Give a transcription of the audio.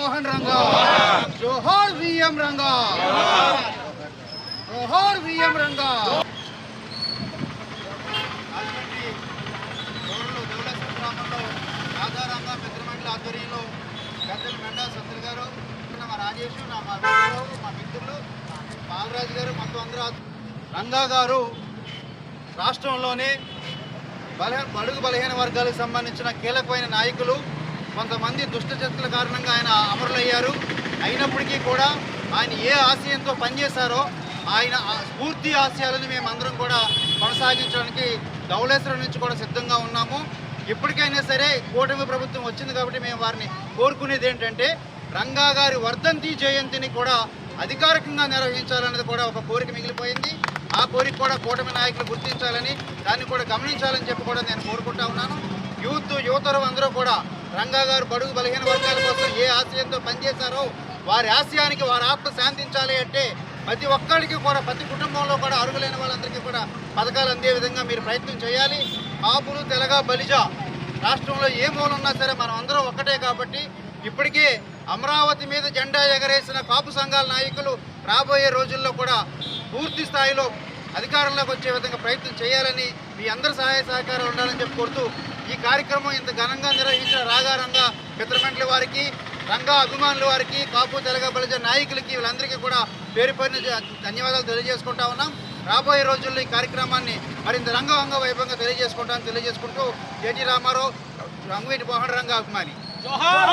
మోహన్ రంగా. జోహార్ విఎం రంగా. జోహార్ విఎం రంగా. రాజారంగా ఆధ్వర్యంలో పెద్దలు మెండా సత్తులు గారు మా రాజేష్ నా మా మిత్రులు మా మిత్రులు బాలరాజు గారు మొత్తం అందరూ రంగా గారు రాష్ట్రంలోని బలహీన బడుగు బలహీన వర్గాలకు సంబంధించిన కీలకమైన నాయకులు కొంతమంది దుష్టచర్యల కారణంగా ఆయన అమరులయ్యారు. అయినప్పటికీ కూడా ఆయన ఏ ఆశయంతో పనిచేశారో ఆయన ఆ స్ఫూర్తి ఆశయాలను మేము అందరం కూడా కొనసాగించడానికి ధవళేశ్వరం నుంచి కూడా సిద్ధంగా ఉన్నాము. ఇప్పటికైనా సరే కూటమి ప్రభుత్వం వచ్చింది కాబట్టి మేము వారిని కోరుకునేది ఏంటంటే రంగా గారి వర్ధంతి జయంతిని కూడా అధికారికంగా నిర్వహించాలన్నది కూడా ఒక కోరిక మిగిలిపోయింది. ఆ కోరిక కూడా కూటమి నాయకులు గుర్తించాలని దాన్ని కూడా గమనించాలని చెప్పి కూడా నేను కోరుకుంటా ఉన్నాను. యూత్ యువతరం అందరూ కూడా రంగా గారు బడుగు బలహీన వర్గాల కోసం ఏ ఆశయంతో పనిచేశారో వారి ఆశయానికి వారి ఆత్మ శాంతించాలి అంటే ప్రతి ఒక్కరికి కూడా ప్రతి కుటుంబంలో కూడా అరుగులైన వాళ్ళందరికీ కూడా పథకాలు అందే విధంగా మీరు ప్రయత్నం చేయాలి. కాపులు తెలగ బలిజ రాష్ట్రంలో ఏ మూలన్నా సరే మనం అందరం ఒక్కటే కాబట్టి ఇప్పటికే అమరావతి మీద జెండా ఎగరేసిన కాపు సంఘాల నాయకులు రాబోయే రోజుల్లో కూడా పూర్తి స్థాయిలో అధికారంలోకి వచ్చే విధంగా ప్రయత్నం చేయాలని మీ అందరి సహాయ సహకారం ఉండాలని చెప్పి కోరుతూ ఈ కార్యక్రమం ఇంత ఘనంగా నిర్వహించిన రాగారంగా పిత్రమెంట్ల వారికి రంగా అభిమానుల వారికి కాపు తెలగ బలిజ నాయకులకి వీళ్ళందరికీ కూడా పేరు పేరున ధన్యవాదాలు తెలియజేసుకుంటా ఉన్నాం. రాబోయే రోజుల్లో ఈ కార్యక్రమాన్ని మరింత రంగవంగ వైభవంగా తెలియజేసుకుంటామని తెలియజేసుకుంటూ జేటీ రామారావు రంగువీటి మోహన్ రంగ అభిమాని. జోహార్!